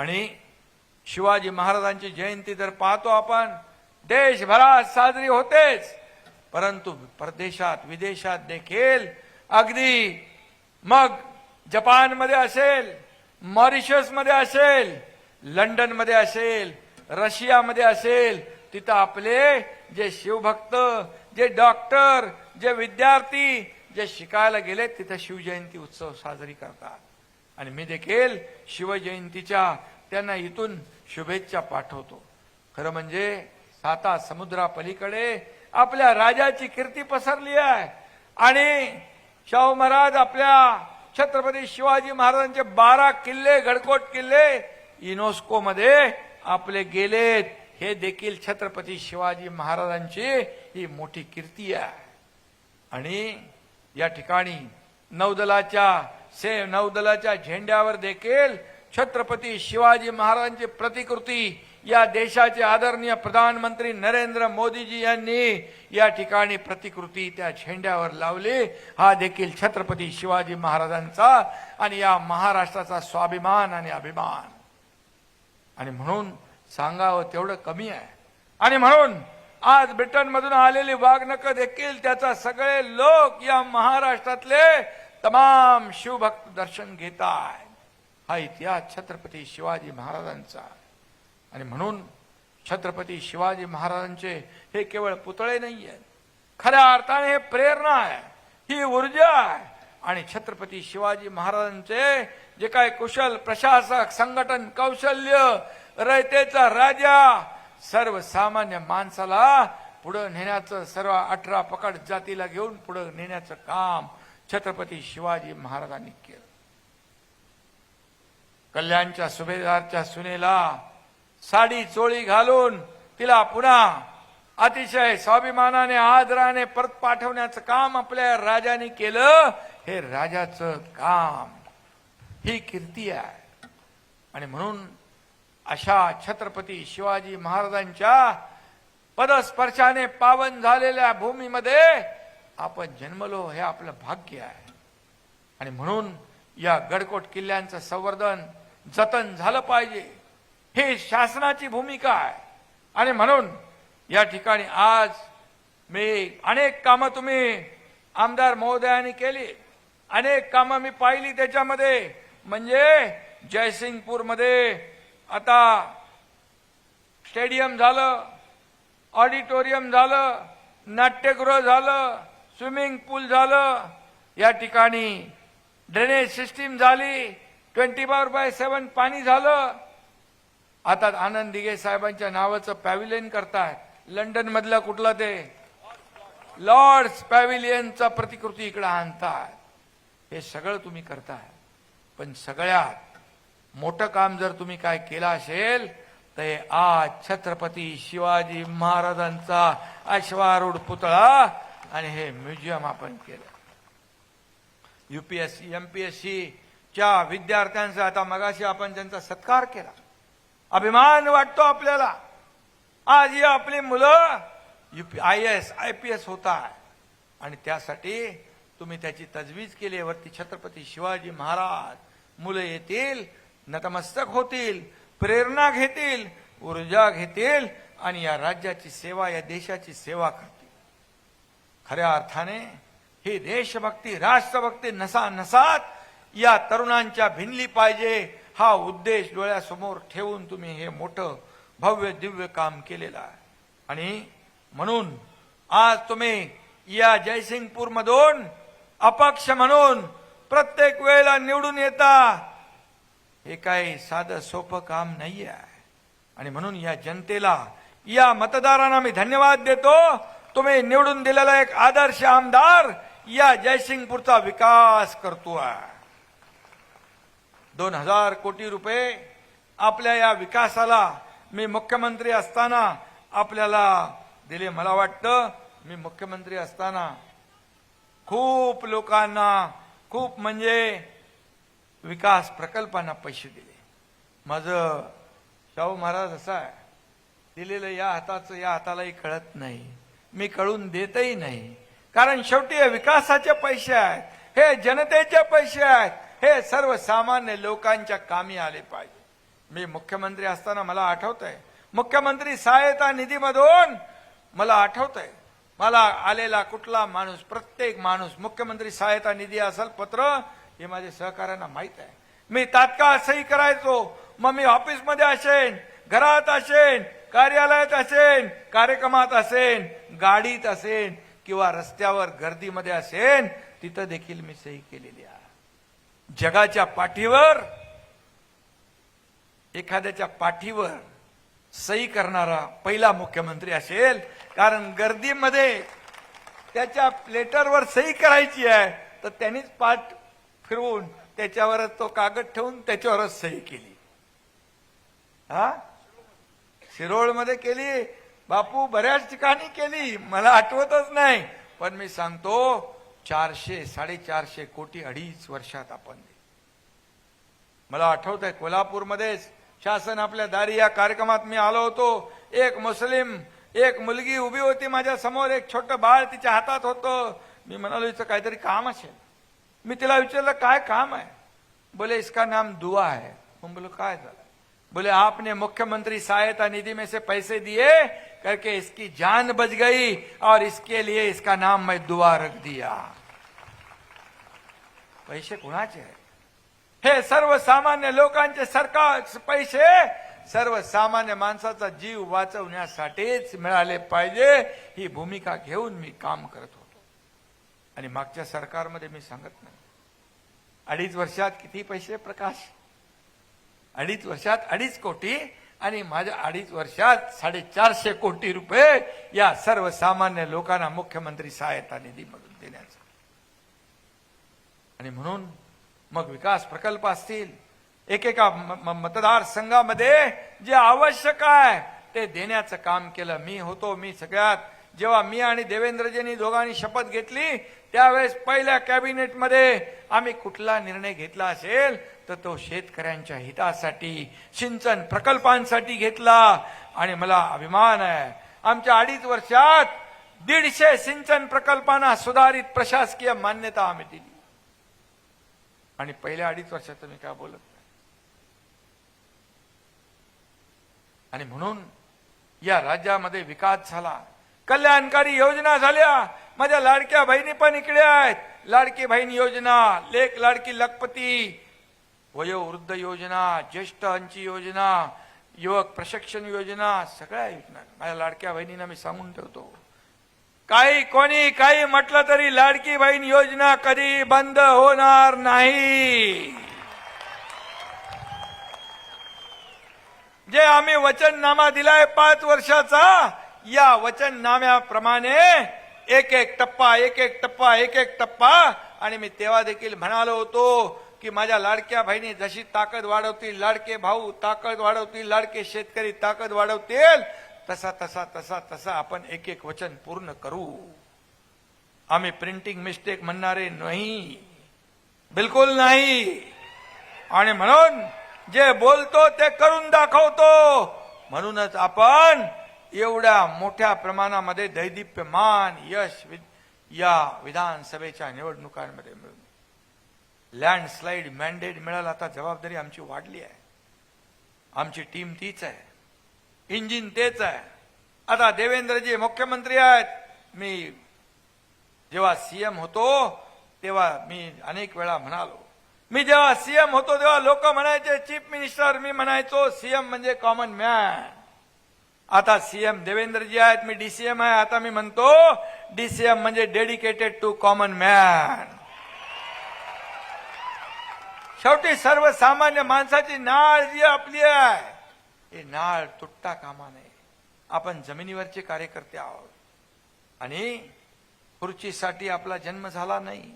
आणि शिवाजी महाराजांची जयंती तर पाहतो आपण देशभरात साजरी होतेच. परंतु परदेशात विदेशात देखील अगदी मग जपानमध्ये असेल मॉरिशसमध्ये असेल लंडनमध्ये असेल रशियामध्ये असेल तिथं आपले जे शिवभक्त जे डॉक्टर जे विद्यार्थी जे शिकायला गेले तिथं शिवजयंती उत्सव साजरी करतात. आणि मी देखील शिवजयंतीच्या त्यांना इथून शुभेच्छा पाठवतो. खरं म्हणजे साता समुद्रापलीकडे आपल्या राजाची कीर्ती पसरली आहे. आणि शाहू महाराज आपल्या छत्रपती शिवाजी महाराजांचे बारा किल्ले गडकोट किल्ले युनेस्को मध्ये आपले गेलेत. हे देखील छत्रपती शिवाजी महाराजांची ही मोठी कीर्ती आहे. आणि या ठिकाणी नौदलाच्या से नौदलाच्या झेंड्यावर देखील छत्रपती शिवाजी महाराजांची प्रतिकृती या देशाचे आदरणीय प्रधानमंत्री नरेंद्र मोदीजी यांनी या ठिकाणी प्रतिकृती त्या झेंड्यावर लावली. हा देखील छत्रपती शिवाजी महाराजांचा आणि या महाराष्ट्राचा स्वाभिमान आणि अभिमान. आणि म्हणून सांगावं तेवढं कमी आहे. आणि म्हणून आज ब्रिटनमधून आलेली वाघनक देखील त्याचा सगळे लोक या महाराष्ट्रातले तमाम शिवभक्त दर्शन घेत आहेत हा इतिहास छत्रपती शिवाजी महाराजांचा आणि म्हणून छत्रपती शिवाजी महाराजांचे हे केवळ पुतळे नाही आहेत खऱ्या अर्थाने हे प्रेरणा आहे. ही ऊर्जा आहे. आणि छत्रपती शिवाजी महाराजांचे जे काय कुशल प्रशासक संघटन कौशल्य रयतेचा राजा सर्वसामान्य माणसाला पुढं नेण्याचं सर्व अठरा पकड जातीला घेऊन पुढं नेण्याचं काम छत्रपती शिवाजी महाराजांनी केलं. कल्याणच्या सुभेदारच्या सुनेला साडी चोळी घालून तिला पुन्हा अतिशय स्वाभिमानाने आदराने परत पाठवण्याचं काम आपल्या राजाने केलं. हे राजाचं काम ही कीर्ती आहे. आणि म्हणून अशा छत्रपती शिवाजी महाराजांच्या पदस्पर्शाने पावन झालेल्या भूमीमध्ये आपण जन्मलो हे आपलं भाग्य आहे. आणि म्हणून या गडकोट किल्ल्यांचं संवर्धन जतन झालं पाहिजे. हे शासनाची भूमिका आहे. आणि म्हणून या ठिकाणी आज मी अनेक कामं तुम्ही आमदार महोदयांनी केली. अनेक कामं मी पाहिली त्याच्यामध्ये. म्हणजे जयसिंगपूरमध्ये आता स्टेडियम झालं ऑडिटोरियम झालं नाट्यगृह झालं स्विमिंग पूल झालं या ठिकाणी ड्रेनेज सिस्टीम झाली ट्वेंटी फोर बाय सेवन पाणी झालं. आता आनंद दिघे साहेबांच्या नावाचं पॅव्हिलियन करताय लंडन मधलं कुठलं ते? लॉर्ड्स पॅव्हिलियनचा प्रतिकृती इकडे आणताय हे सगळं तुम्ही करताय पण सगळ्यात मोठं काम जर तुम्ही काय केलं असेल तर हे आज छत्रपती शिवाजी महाराजांचा अश्वारूढ पुतळा आणि हे म्युझियम आपण केलं युपीएससी एस च्या विद्यार्थ्यांचा आता मगाशी आपण त्यांचा सत्कार केला. अभिमान वाटतो आपल्याला. आज ही आपली मुलं UP I S I P S होत आहे आणि त्यासाठी तुम्ही त्याची तजवीज केली वरती छत्रपती शिवाजी महाराज मुलं येतील नतमस्तक होतील प्रेरणा घेतील ऊर्जा घेतील आणि या राज्याची सेवा या देशाची सेवा करतील. खऱ्या अर्थाने ही देशभक्ती राष्ट्रभक्ती नसा नसात या तरुणांच्या भिनली पाहिजे हा उद्देश डोळ्यासमोर ठेवून तुम्ही हे मोठं भव्य दिव्य काम केलेलं आहे. आणि म्हणून आज तुम्ही या जयसिंगपूर मधून अपक्ष म्हणून प्रत्येक वेळेला निवडून येता. हे काही साधं सोपं काम नाही आहे आणि म्हणून या जनतेला या मतदारांना मी धन्यवाद देतो. तुम्ही निवडून दिलेला एक आदर्श आमदार या जयसिंगपूरचा विकास करतो आहे. दोन हजार कोटी रुपये आपल्या या विकासाला मी मुख्यमंत्री असताना आपल्याला दिले. मला वाटतं मी मुख्यमंत्री असताना खूप लोकांना खूप म्हणजे विकास प्रकल्पांना पैसे दिले. माझं शाहू महाराज असा आहे दिलेलं या हाताचं या हातालाही कळत नाही. मी कळून देतही नाही. कारण शेवटी हे विकासाचे पैसे आहेत हे जनतेचे पैसे आहेत हे सर्वसामान्य लोकांच्या कामी आले पाहिजे. मी मुख्यमंत्री असताना मला आठवत आहे मुख्यमंत्री सहायता निधीमधून मला आठवत आहे मला आलेला कुठला माणूस प्रत्येक माणूस मुख्यमंत्री सहायता निधी असेल पत्र हे माझ्या सहकाऱ्यांना माहीत आहे. मी तात्काळ सही करायचो मग मी ऑफिसमध्ये असेन घरात असेन कार्यालयात असेन कार्यक्रमात असेन गाडीत असेन किंवा रस्त्यावर गर्दीमध्ये असेन तिथं देखील मी सही केलेली आहे. जगाच्या पाठीवर एखाद्याच्या पाठीवर सही करणारा पहिला मुख्यमंत्री असेल कारण गर्दीमध्ये त्याच्या प्लेटरवर सही करायची आहे तर त्यांनीच पाठ फिरवून त्याच्यावरच तो कागद ठेवून त्याच्यावरच सही केली. हा? शिरोळमध्ये केली. बापू बऱ्याच ठिकाणी केली. मला आठवतच नाही. पण मी सांगतो चारशे साडेचारशे कोटी अडीच वर्षात आपण मला आठवत आहे कोल्हापूरमध्येच शासन आपल्या दारी या कार्यक्रमात मी आलो होतो. एक मुस्लिम एक मुलगी उभी होती माझ्यासमोर. एक छोटं बाळ तिच्या हातात होतं. मी म्हणालो हिचं काहीतरी काम असेल. मी तिला विचारलं काय काम आहे? बोले इसका नाम दुआ है. मग बोलो काय झालं? बोले आपने मुख्यमंत्री सहायता निधि में से पैसे दिए करके इसकी जान बच गई और इसके लिए इसका नाम मैं दुआ रख दिया। पैसे कुणाचे हे सर्वसामान्य लोकांचे सरकार पैसे सर्वसामान्य माणसाचा जीव वाचवण्यासाठीच मिळाले पाहिजे ही भूमिका घेऊन मी काम करत होतो. आणि मागच्या सरकारमध्ये मी सांगत नाही. अडीच वर्षात किती पैसे प्रकाश? अडीच वर्षात अडीच कोटी आणि माझ्या अडीच वर्षात साडेचारशे कोटी रुपये या सर्वसामान्य लोकांना मुख्यमंत्री सहायता निधीमधून देण्याचा. आणि म्हणून मग विकास प्रकल्प असतील. एकेका म- म- मतदारसंघामध्ये जे आवश्यक आहे ते देण्याचं काम केलं. मी होतो मी सगळ्यात. जेव्हा मी आणि देवेंद्रजींनी दोघांनी शपथ घेतली त्यावेळेस पहिल्या कॅबिनेटमध्ये आम्ही कुठला निर्णय घेतला असेल तर तो शेतकऱ्यांच्या हितासाठी सिंचन प्रकल्पांसाठी घेतला. आणि मला अभिमान आहे आमच्या अडीच वर्षात दीडशे सिंचन प्रकल्पांना सुधारित प्रशासकीय मान्यता आम्ही दिली. आणि पहिल्या अडीच वर्षात मी काय बोलत नाही. आणि म्हणून या राज्यामध्ये विकास झाला. कल्याणकारी योजना झाल्या. माझ्या लाडक्या बहिणी पण इकडे आहेत. लाडकी बहीण योजना लेख लाडकी लखपती वयोवृद्ध योजना ज्येष्ठ अंची योजना युवक प्रशिक्षण योजना सगळ्या योजना. माझ्या लाडक्या बहिणींना मी सांगून ठेवतो. काही कोणी काही म्हटलं तरी लाडकी बहीण योजना कधी बंद होणार नाही. जे आम्ही वचननामा दिलाय पाच वर्षाचा या वचननाम्याप्रमाणे एक एक टप्पा एक एक टप्पा एक एक टप्पा आणि मी तेव्हा देखील म्हणालो होतो की माझ्या लाडक्या बहिणी जशी ताकद वाढवतील लाडके भाऊ ताकद वाढवतील लाडके शेतकरी ताकद वाढवतील तसा तसा तसा तसा आपण एक एक वचन पूर्ण करू. आम्ही प्रिंटिंग मिस्टेक म्हणणारे नाही. बिलकुल नाही. आणि म्हणून जे बोलतो ते करून दाखवतो. म्हणूनच आपण एवढ्या मोठ्या प्रमाणामध्ये दैदिप्यमान यश वि- या विधानसभेच्या निवडणुकांमध्ये मिळून लँडस्लाईड मॅन्डेट मिळालं आता जबाबदारी आमची वाढली आहे. आमची टीम तीच आहे. इंजिन तेच आहे. आता देवेंद्रजी मुख्यमंत्री आहेत. मी जेव्हा सीएम होतो तेव्हा मी अनेक वेळा म्हणालो. मी जेव्हा सीएम होतो तेव्हा लोक म्हणायचे चीफ मिनिस्टर मी म्हणायचो सीएम म्हणजे कॉमन मॅन आता सीएम देवेंद्रजी आहेत मी डीसीएम आहे. आता मी म्हणतो डीसीएम म्हणजे डेडिकेटेड टू कॉमन मॅन शेवटी सर्वसामान्य माणसाची नाळ जी आपली आहे ही नाळ तुटता कामा नये. आपण जमिनीवरचे कार्यकर्ते आहोत. आणि खुर्चीसाठी आपला जन्म झाला नाही.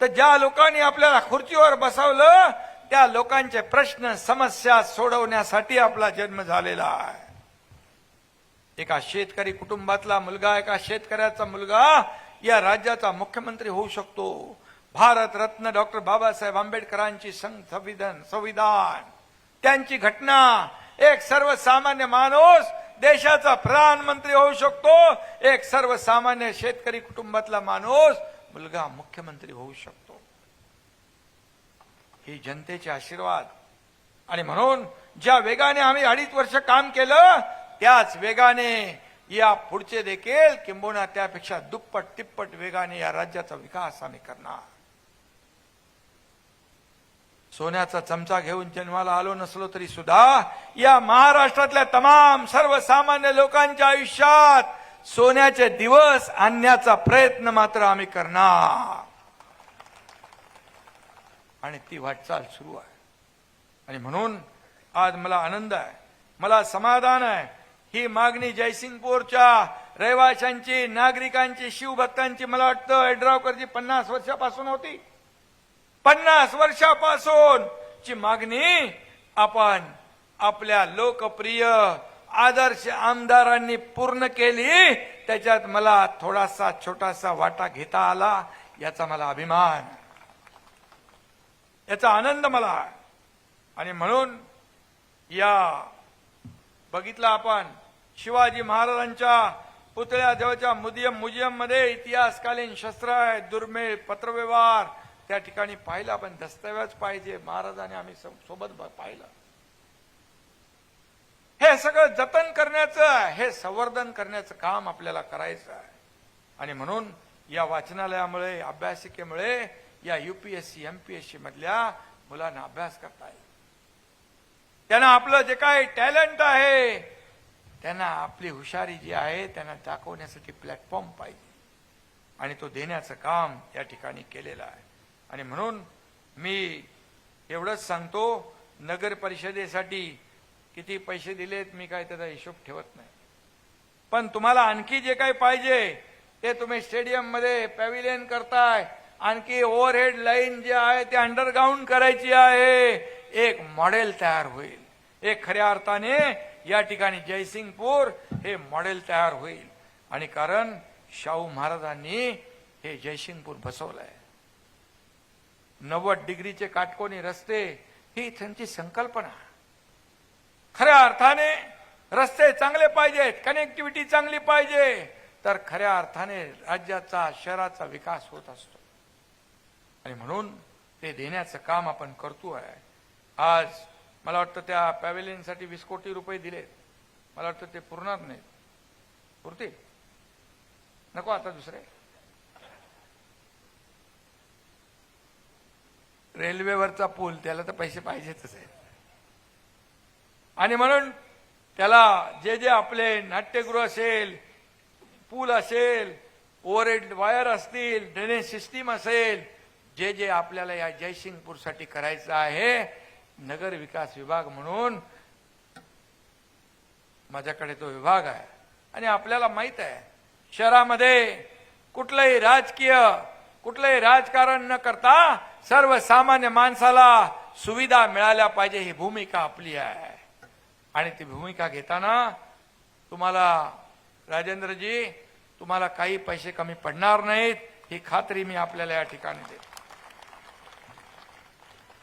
तर ज्या लोकांनी आपल्याला खुर्चीवर बसवलं त्या लोकांचे प्रश्न समस्या सोडवण्यासाठी आपला जन्म झालेला आहे. एका शेतकरी कुटुंबातला मुलगा एका शेतकऱ्याचा मुलगा या राज्याचा मुख्यमंत्री होऊ शकतो. भारत रत्न डॉक्टर बाबासाहेब आंबेडकरांची सं- संविधान संविधान. त्यांची घटना एक सर्वसामान्य माणूस देशाचा प्रधानमंत्री होऊ शकतो. एक सर्वसामान्य शेतकरी कुटुंबातला माणूस मुलगा मुख्यमंत्री होऊ शकतो. ही जनतेचे आशीर्वाद. आणि म्हणून ज्या वेगाने आम्ही अडीच वर्ष काम केलं त्याच वेगाने या पुढचे देखील किंबहुना त्यापेक्षा दुप्पट तिप्पट वेगाने या राज्याचा विकास आम्ही करणार. सोन्याचा चमचा घेऊन जन्माला आलो नसलो तरी सुद्धा या महाराष्ट्रातल्या तमाम सर्वसामान्य लोकांच्या आयुष्यात सोन्याचे दिवस आणण्याचा प्रयत्न मात्र आम्ही करणार. आणि ती वाटचाल सुरू आहे. आणि म्हणून आज मला आनंद आहे मला समाधान आहे. ही मागणी जयसिंगपूरच्या रहिवाशांची नागरिकांची शिवभक्तांची मला वाटतं यड्रावकरची पन्नास वर्षापासून होती. पन्नास वर्षापासून ची मागणी आपण आपल्या लोकप्रिय आदर्श आमदारांनी पूर्ण केली. त्याच्यात मला थोडासा छोटासा वाटा घेता आला. याचा मला अभिमान. याचा आनंद मला. आणि म्हणून या बघितलं आपण शिवाजी महाराजांच्या पुतळ्याजवळच्या मुदियम म्युझियममध्ये इतिहासकालीन शस्त्र आहे दुर्मिळ पत्रव्यवहार त्या ठिकाणी पाहिलं आपण दस्तऐवज पाहिजे. महाराजाने आम्ही सोबत पाहिलं. हे सगळं जतन करण्याचं हे संवर्धन करण्याचं काम आपल्याला करायचं आहे. आणि म्हणून या वाचनालयामुळे अभ्यासिकेमुळे या युपीएससी एमपीएससी मधल्या मुलांना अभ्यास करता येईल. त्यांना आपलं जे काही टॅलेंट आहे त्यांना आपली हुशारी जी आहे त्यांना दाखवण्यासाठी प्लॅटफॉर्म पाहिजे. आणि तो देण्याचं काम या ठिकाणी केलेलं आहे. आणि म्हणून मी एवढंच सांगतो नगर परिषदेसाठी किती पैसे दिलेत मी काय त्याचा हिशोब ठेवत नाही. पण तुम्हाला आणखी जे काही पाहिजे ते तुम्ही स्टेडियममध्ये पॅव्हिलियन करताय. आणखी ओव्हरहेड लाईन जे आहे ते अंडरग्राऊंड करायची आहे. एक मॉडेल तयार होईल. एक खऱ्या अर्थाने या ठिकाणी जयसिंगपूर हे मॉडेल तयार होईल. आणि कारण शाहू महाराजांनी हे जयसिंगपूर बसवलंय. नव्वद डिग्रीचे काटकोनी रस्ते ही त्यांची संकल्पना. खऱ्या अर्थाने रस्ते चांगले पाहिजेत कनेक्टिव्हिटी चांगली पाहिजे तर खऱ्या अर्थाने राज्याचा शहराचा विकास होत असतो. आणि म्हणून ते देण्याचं काम आपण करतोय. आज मला वाटतं त्या पॅव्हिलियनसाठी वीस कोटी रुपये दिलेत. मला वाटतं ते पुरणार नाहीत. पुरतील. नको आता दुसरे. रेल्वेवरचा पूल त्याला तर पैसे पाहिजेतच आहेत. आणि म्हणून त्याला जे जे आपले नाट्यगृह असेल पूल असेल ओव्हरहेड वायर असतील ड्रेनेज सिस्टीम असेल जे जे आपल्याला या जयसिंगपूरसाठी करायचं आहे नगर विकास विभाग म्हणून माझ्याकडे तो विभाग आहे. आणि आपल्याला माहीत आहे शहरामध्ये कुठलंही राजकीय कुठलंही राजकारण न करता सर्वसामान्य माणसाला सुविधा मिळाल्या पाहिजे ही भूमिका आपली आहे. आणि ती भूमिका घेताना तुम्हाला राजेंद्रजी तुम्हाला काही पैसे कमी पडणार नाहीत ही खात्री मी आपल्याला या ठिकाणी देतो.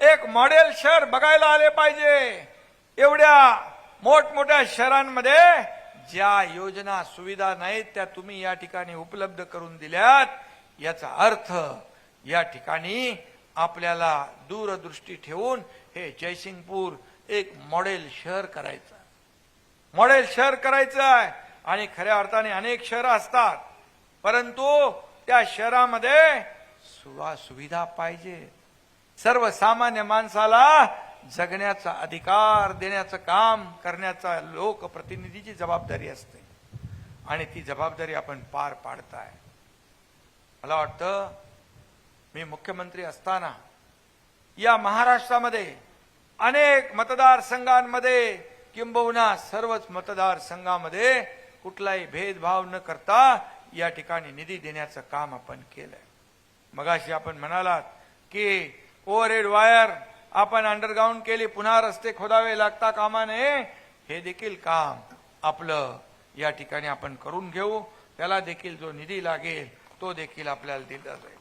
एक मॉडेल शहर बघायला आले पाहिजे. एवढ्या मोठमोठ्या शहरांमध्ये ज्या योजना सुविधा नाहीत त्या तुम्ही या ठिकाणी उपलब्ध करून दिल्यात याचा अर्थ या ठिकाणी आपल्याला दूरदृष्टी ठेवून हे जयसिंगपूर एक मॉडेल शहर करायचं आहे. मॉडेल शहर करायचं आहे. आणि खऱ्या अर्थाने अनेक शहरं असतात. परंतु त्या शहरामध्ये सुविधा पाहिजे. सर्वसामान्य माणसाला जगण्याचा अधिकार देण्याचं काम करण्याचा लोकप्रतिनिधीची जबाबदारी असते. आणि ती जबाबदारी आपण पार पाडताय. मला वाटतं मी मुख्यमंत्री असताना या महाराष्ट्रामध्ये अनेक मतदारसंघांमध्ये किंबहुना सर्वच मतदारसंघामध्ये कुठलाही भेदभाव न करता या ठिकाणी निधी देण्याचं काम आपण केलंय. मगाशी आपण म्हणालात की ओव्हरहेड वायर आपण अंडरग्राऊंड केली पुन्हा रस्ते खोदावे लागता कामा नये हे देखील काम आपलं या ठिकाणी आपण करून घेऊ. त्याला देखील जो निधी लागेल तो देखील आपल्याला दिला जाईल.